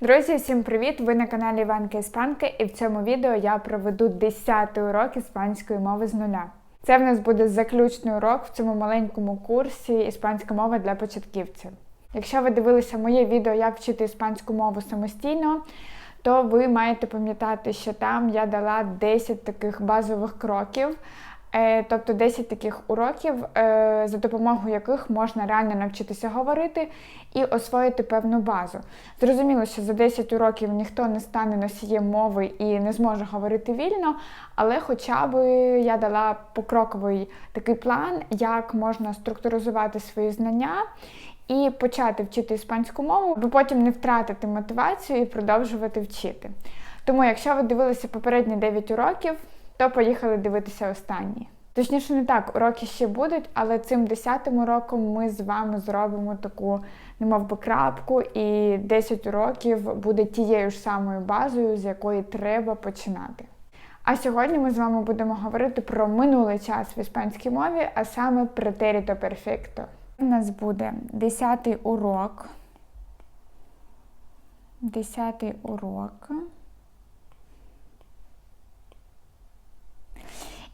Друзі, всім привіт! Ви на каналі Іванка Іспанка, і в цьому відео я проведу 10 урок іспанської мови з нуля. Це в нас буде заключний урок в цьому маленькому курсі іспанська мова для початківців. Якщо ви дивилися моє відео, як вчити іспанську мову самостійно, то ви маєте пам'ятати, що там я дала 10 таких базових кроків. Е, Тобто 10 таких уроків, е, за допомогою яких можна реально навчитися говорити і освоїти певну базу. Зрозуміло, що за 10 уроків ніхто не стане носієм мови і не зможе говорити вільно, але хоча б я дала покроковий такий план, як можна структуризувати свої знання і почати вчити іспанську мову, бо потім не втратити мотивацію і продовжувати вчити. Тому, якщо ви дивилися попередні 9 уроків, то поїхали дивитися останні. Точніше, не так, уроки ще будуть, але цим 10 уроком ми з вами зробимо таку, немов би крапку, і 10 уроків буде тією ж самою базою, з якої треба починати. А сьогодні ми з вами будемо говорити про минулий час в іспанській мові, а саме претеріто перфекто. У нас буде 10 урок. 10 урок.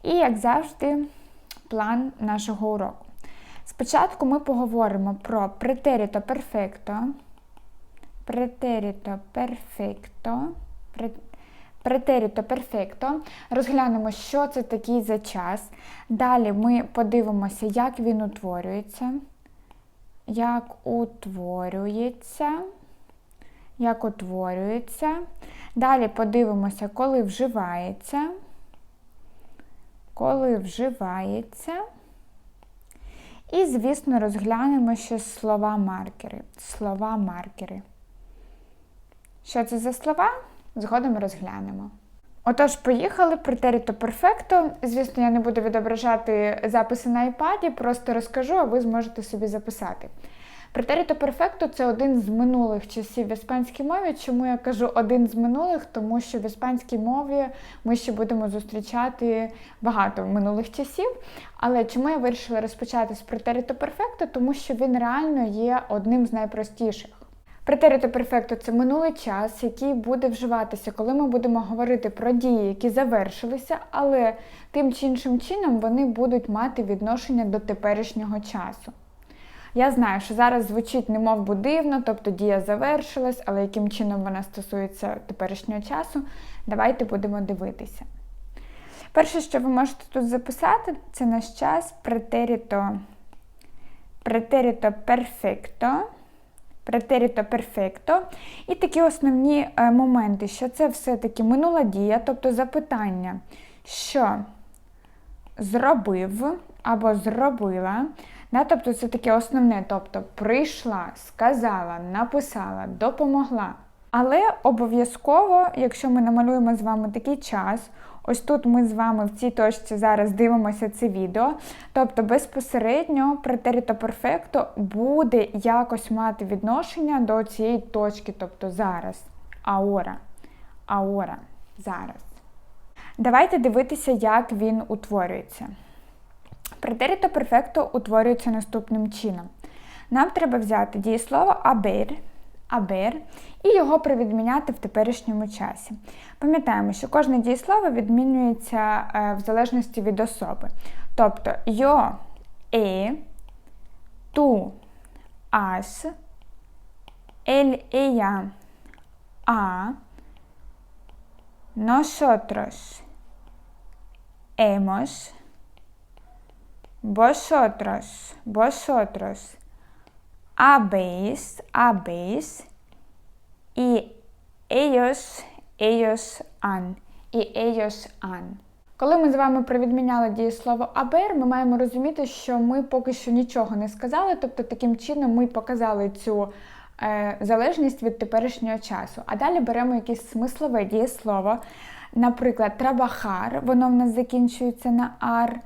І, як завжди, план нашого уроку. Спочатку ми поговоримо про претеріто перфекто, претеріто перфекто, претеріто перфекто. Розглянемо, що це такий за час. Далі ми подивимося, як він утворюється, як утворюється, як утворюється. Далі подивимося, коли вживається коли вживається. І, звісно, розглянемо ще слова-маркери. Слова-маркери. Що це за слова? Згодом розглянемо. Отож, поїхали претеріто перфекто. Звісно, я не буду відображати записи на iPad, просто розкажу, а ви зможете собі записати. Претеріто перфекто це один з минулих часів в іспанській мові. Чому я кажу один з минулих? Тому що в іспанській мові ми ще будемо зустрічати багато минулих часів. Але чому я вирішила розпочати з претеріто перфекто? Тому що він реально є одним з найпростіших. Претеріто перфекто це минулий час, який буде вживатися, коли ми будемо говорити про дії, які завершилися, але тим чи іншим чином вони будуть мати відношення до теперішнього часу. Я знаю, що зараз звучить немов би дивно, тобто дія завершилась, але яким чином вона стосується теперішнього часу, давайте будемо дивитися. Перше, що ви можете тут записати, це наш час претеріто претеріто перфекто. Претеріто перфекто. І такі основні е, моменти, що це все-таки минула дія, тобто запитання, що зробив або зробила. Да, Тобто це таке основне, тобто прийшла, сказала, написала, допомогла. Але обов'язково, якщо ми намалюємо з вами такий час, ось тут ми з вами в цій точці зараз дивимося це відео, тобто безпосередньо претеріто перфекто буде якось мати відношення до цієї точки, тобто зараз. Аора. Аора. Зараз. Давайте дивитися, як він утворюється. Претеріто перфекто утворюється наступним чином. Нам треба взяти дієслово абер, абер і його привідміняти в теперішньому часі. Пам'ятаємо, що кожне дієслово відмінюється е, в залежності від особи. Тобто йо, е, ту, ас, ель, ея, а, nosotros, hemos, vosotros, vosotros, habéis, habéis, і ellos, ellos han, і ellos han. Коли ми з вами провідміняли дієслово абер, ми маємо розуміти, що ми поки що нічого не сказали, тобто таким чином ми показали цю е, залежність від теперішнього часу. А далі беремо якесь смислове дієслово. Наприклад, трабахар, воно в нас закінчується на ар.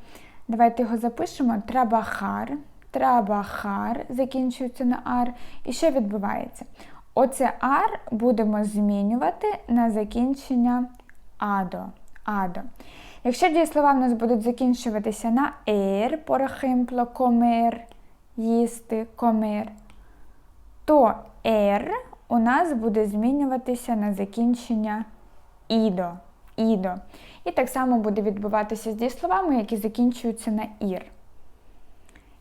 Давайте його запишемо. Трабахар. Трабахар закінчується на ар. І що відбувається? Оце ар будемо змінювати на закінчення адо. адо. Якщо дієслова в нас будуть закінчуватися на ер, por ejemplo, comer, їсти, comer, то ер у нас буде змінюватися на закінчення ідо. Ідо. І так само буде відбуватися з дієсловами, які закінчуються на ір.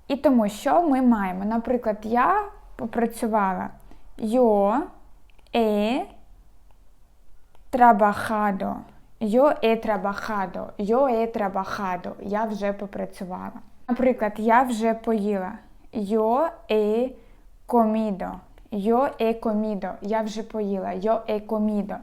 І тому, що ми маємо? Наприклад, я попрацювала yo he trabajado. Yo he trabajado. Yo he trabajado. Я вже попрацювала. Наприклад, я вже поїла. Yo he comido. Yo he comido. Я вже поїла. Yo he comido.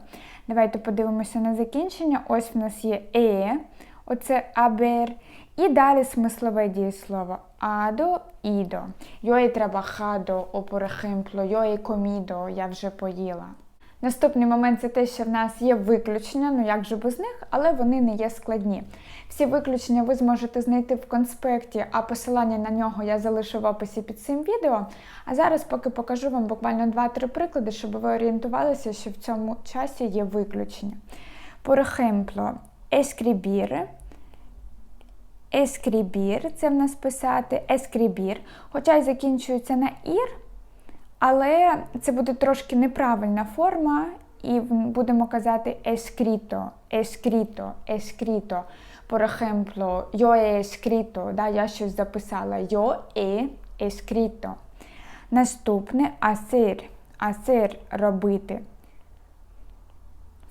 Давайте подивимося на закінчення. Ось в нас є е, оце абер. І далі смислове дієслово адо, ідо. Yo треба хадо, опорехимпло, he comido, я вже поїла. Наступний момент це те, що в нас є виключення, ну як же без них, але вони не є складні. Всі виключення ви зможете знайти в конспекті, а посилання на нього я залишу в описі під цим відео. А зараз поки покажу вам буквально 2-3 приклади, щоб ви орієнтувалися, що в цьому часі є виключення. Por ejemplo, escribir – Ескрібір, це в нас писати ескрібір, хоча й закінчується на ір, але це буде трошки неправильна форма, і будемо казати ескріто, ескріто, ескріто. Por ejemplo, yo he escrito, да, я щось записала. Yo he escrito. Наступне hacer, hacer – робити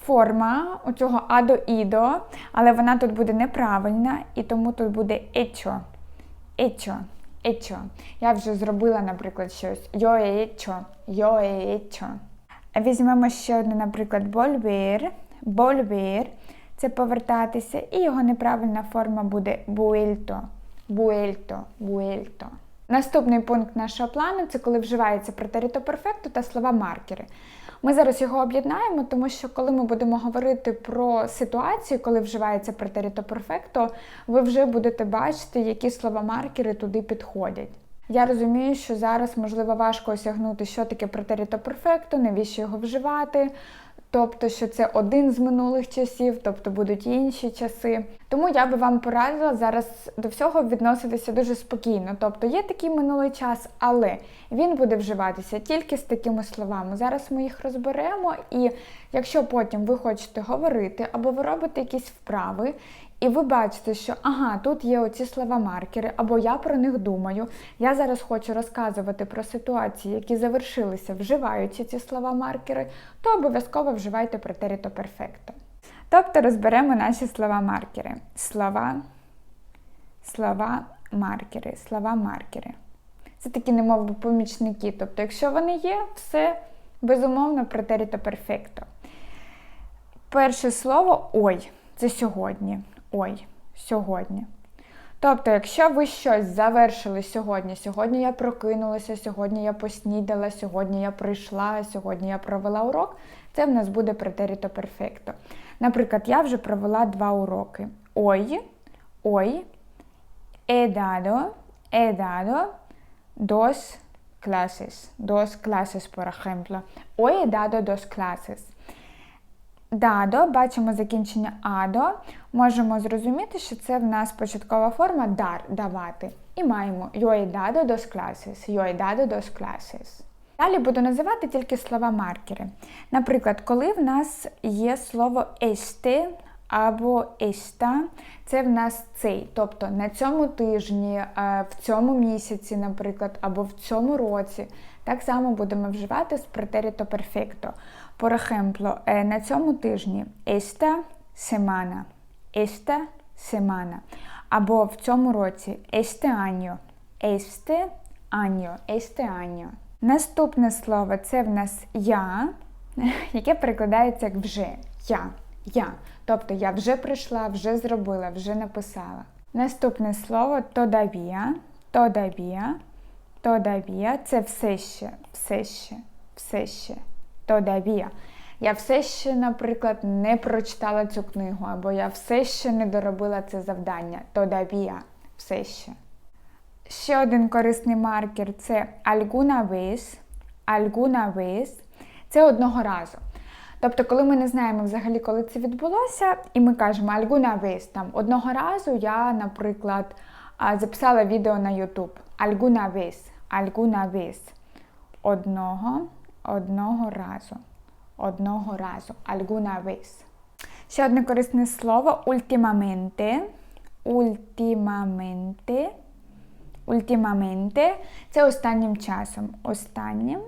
форма у цього адо ідо, але вона тут буде неправильна, і тому тут буде ечо. Ечо. Ечо. Я вже зробила, наприклад, щось. Hecho. Yo he hecho. Візьмемо ще одне, наприклад, volver. Volver – це повертатися, і його неправильна форма буде vuelto. Vuelto. Vuelto. Наступний пункт нашого плану це коли вживається претерито перфекту та слова маркери. Ми зараз його об'єднаємо, тому що коли ми будемо говорити про ситуацію, коли вживається претеріто перфекто, ви вже будете бачити, які слова-маркери туди підходять. Я розумію, що зараз можливо важко осягнути, що таке претеріто перфекто, навіщо його вживати. Тобто, що це один з минулих часів, тобто будуть інші часи. Тому я би вам порадила зараз до всього відноситися дуже спокійно. Тобто є такий минулий час, але він буде вживатися тільки з такими словами. Зараз ми їх розберемо, і якщо потім ви хочете говорити або ви робите якісь вправи, і ви бачите, що ага, тут є оці слова-маркери, або я про них думаю. Я зараз хочу розказувати про ситуації, які завершилися, вживаючи ці слова-маркери, то обов'язково вживайте претеріто перфекто. Тобто розберемо наші слова-маркери. Слова, слова-маркери, слова-маркери. Це такі, немов би, помічники. Тобто, якщо вони є, все безумовно претеріто перфекто. Перше слово ой, це сьогодні ой, сьогодні. Тобто, якщо ви щось завершили сьогодні, сьогодні я прокинулася, сьогодні я поснідала, сьогодні я прийшла, сьогодні я провела урок, це в нас буде претеріто перфекто. Наприклад, я вже провела два уроки. Ой, ой, he dado, he dado dos clases. Dos clases, por ejemplo. Hoy he. Дадо, бачимо закінчення адо, можемо зрозуміти, що це в нас початкова форма дар давати. І маємо dado dos clases, dado dos clases. Далі буду називати тільки слова-маркери. Наприклад, коли в нас є слово este або esta, це в нас цей. Тобто на цьому тижні, е, в цьому місяці, наприклад, або в цьому році. Так само будемо вживати з претеріто перфекто. Por ejemplo, на цьому тижні esta semana, esta semana. Або в цьому році este año, este año, este año. Наступне слово це в нас я, яке перекладається як вже. Я. Я. Тобто я вже прийшла, вже зробила, вже написала. Наступне слово todavía, todavía, todavía – це все ще, все ще, все ще. Todavía. Я все ще, наприклад, не прочитала цю книгу, або я все ще не доробила це завдання. Todavía. Все ще. Ще один корисний маркер це alguna vez. Alguna vez. Це одного разу. Тобто, коли ми не знаємо взагалі, коли це відбулося, і ми кажемо alguna vez, там одного разу я, наприклад, записала відео на YouTube. Alguna vez. Alguna vez. Одного Одного разу. Одного разу. Alguna vez. Ще одне корисне слово ultimamente. Ultimamente. Ultimamente. Це останнім часом. Останнім.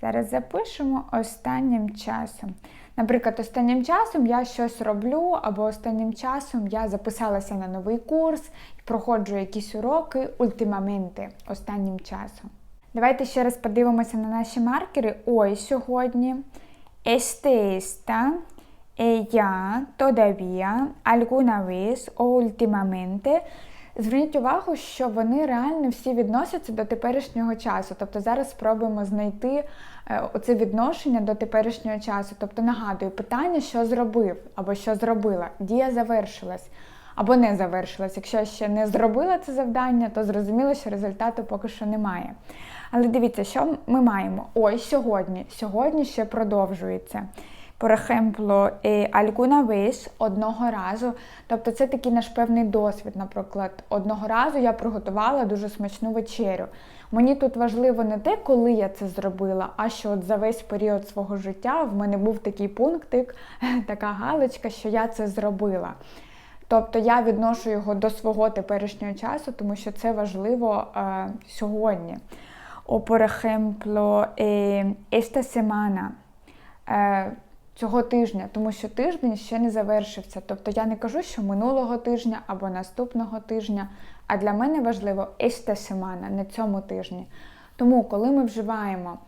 Зараз запишемо останнім часом. Наприклад, останнім часом я щось роблю, або останнім часом я записалася на новий курс, проходжу якісь уроки ультимаменти останнім часом. Давайте ще раз подивимося на наші маркери. Ой, сьогодні. Este, esta, ella, todavía, alguna. Зверніть увагу, що вони реально всі відносяться до теперішнього часу. Тобто зараз спробуємо знайти е, оце відношення до теперішнього часу. Тобто нагадую, питання, що зробив або що зробила, дія завершилась або не завершилась. Якщо я ще не зробила це завдання, то зрозуміло, що результату поки що немає. Але дивіться, що ми маємо? Ой, сьогодні. Сьогодні ще продовжується. Por ejemplo, alguna vez, одного разу. Тобто це такий наш певний досвід. Наприклад, одного разу я приготувала дуже смачну вечерю. Мені тут важливо не те, коли я це зробила, а що от за весь період свого життя в мене був такий пунктик, така галочка, що я це зробила. Тобто я відношу його до свого теперішнього часу, тому що це важливо е, сьогодні. О, por ejemplo, eh, esta semana. Е, Цього тижня, тому що тиждень ще не завершився. Тобто я не кажу, що минулого тижня або наступного тижня, а для мене важливо esta semana, на цьому тижні. Тому, коли ми вживаємо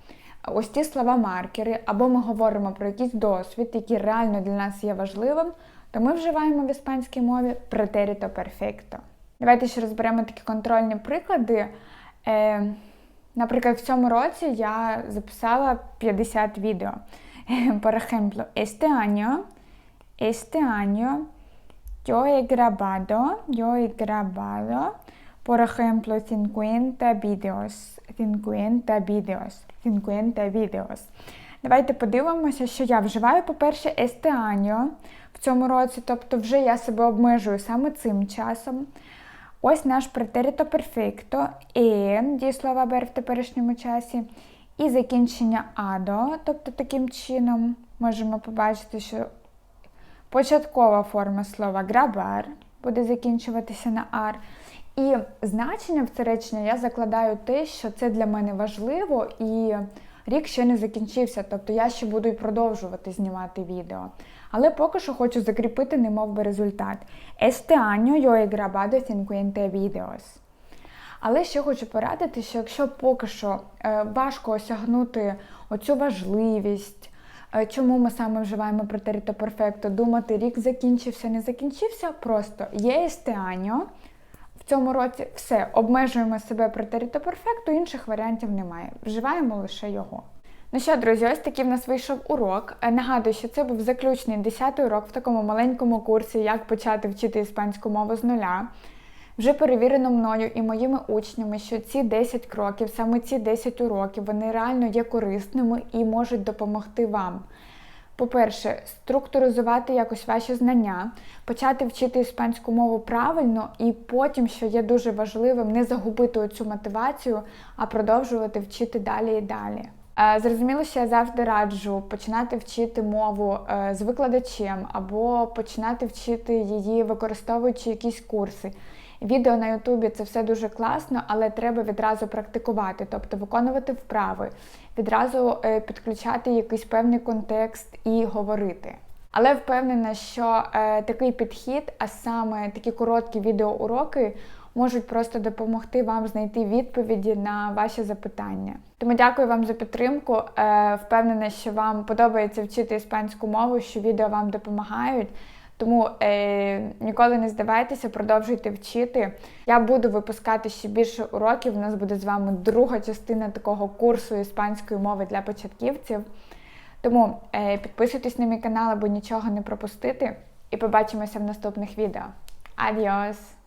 ось ті слова-маркери, або ми говоримо про якийсь досвід, який реально для нас є важливим, то ми вживаємо в іспанській мові претеріто перфекто. Давайте ще розберемо такі контрольні приклади. Наприклад, в цьому році я записала 50 відео. Por ejemplo, este año, este año yo he grabado, yo he grabado, por ejemplo, 50 vídeos, 50 vídeos, 50 vídeos. Давайте подивимося, що я вживаю, по-перше, este año в цьому році, тобто вже я себе обмежую саме цим часом. Ось наш претеріто перфекто, е, дієслова бер в теперішньому часі. І закінчення адо, тобто таким чином можемо побачити, що початкова форма слова грабар буде закінчуватися на ар. І значення в це речення я закладаю те, що це для мене важливо, і рік ще не закінчився, тобто я ще буду і продовжувати знімати відео. Але поки що хочу закріпити немов би результат. Este año yo he grabado 50 videos. Але ще хочу порадити, що якщо поки що е, важко осягнути оцю важливість, е, чому ми саме вживаємо претеріто перфекто, думати, рік закінчився, не закінчився, просто є естеаньо. В цьому році все, обмежуємо себе претеріто перфекту, інших варіантів немає. Вживаємо лише його. Ну що, друзі, ось такий в нас вийшов урок. Е, нагадую, що це був заключний 10-й урок в такому маленькому курсі, як почати вчити іспанську мову з нуля. Вже перевірено мною і моїми учнями, що ці 10 кроків, саме ці 10 уроків, вони реально є корисними і можуть допомогти вам. По-перше, структуризувати якось ваші знання, почати вчити іспанську мову правильно, і потім, що є дуже важливим, не загубити оцю мотивацію, а продовжувати вчити далі і далі. Е, зрозуміло, що я завжди раджу починати вчити мову е, з викладачем або починати вчити її, використовуючи якісь курси. Відео на Ютубі це все дуже класно, але треба відразу практикувати, тобто виконувати вправи, відразу е, підключати якийсь певний контекст і говорити. Але впевнена, що такий підхід, а саме такі короткі відеоуроки, можуть просто допомогти вам знайти відповіді на ваші запитання. Тому дякую вам за підтримку. Е, впевнена, що вам подобається вчити іспанську мову, що відео вам допомагають. Тому е, ніколи не здавайтеся, продовжуйте вчити. Я буду випускати ще більше уроків. У нас буде з вами друга частина такого курсу іспанської мови для початківців. Тому е, підписуйтесь на мій канал, аби нічого не пропустити. І побачимося в наступних відео. Адіос!